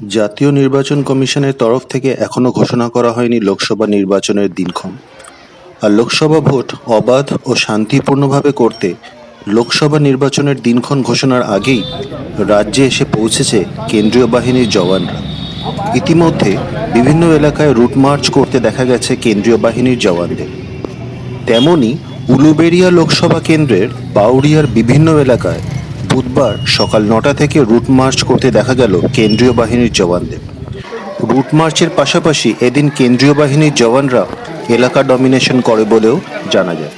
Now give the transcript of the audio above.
জাতীয় নির্বাচন কমিশনের তরফ থেকে এখনও ঘোষণা করা হয়নি লোকসভা নির্বাচনের দিনক্ষণ। আর লোকসভা ভোট অবাধ ও শান্তিপূর্ণভাবে করতে লোকসভা নির্বাচনের দিনক্ষণ ঘোষণার আগেই রাজ্যে এসে পৌঁছেছে কেন্দ্রীয় বাহিনীর জওয়ানরা। ইতিমধ্যে বিভিন্ন এলাকায় রুট মার্চ করতে দেখা গেছে কেন্দ্রীয় বাহিনীর জওয়ানদের। তেমনি উলুবেড়িয়া লোকসভা কেন্দ্রের বাউরিয়ার বিভিন্ন এলাকায় বুধবার সকাল নটা থেকে রুট মার্চ করতে দেখা গেল কেন্দ্রীয় বাহিনীর জওয়ানদের। রুট মার্চের পাশাপাশি এদিন কেন্দ্রীয় বাহিনীর জওয়ানরা এলাকা ডমিনেশন করে বলেও জানা যায়।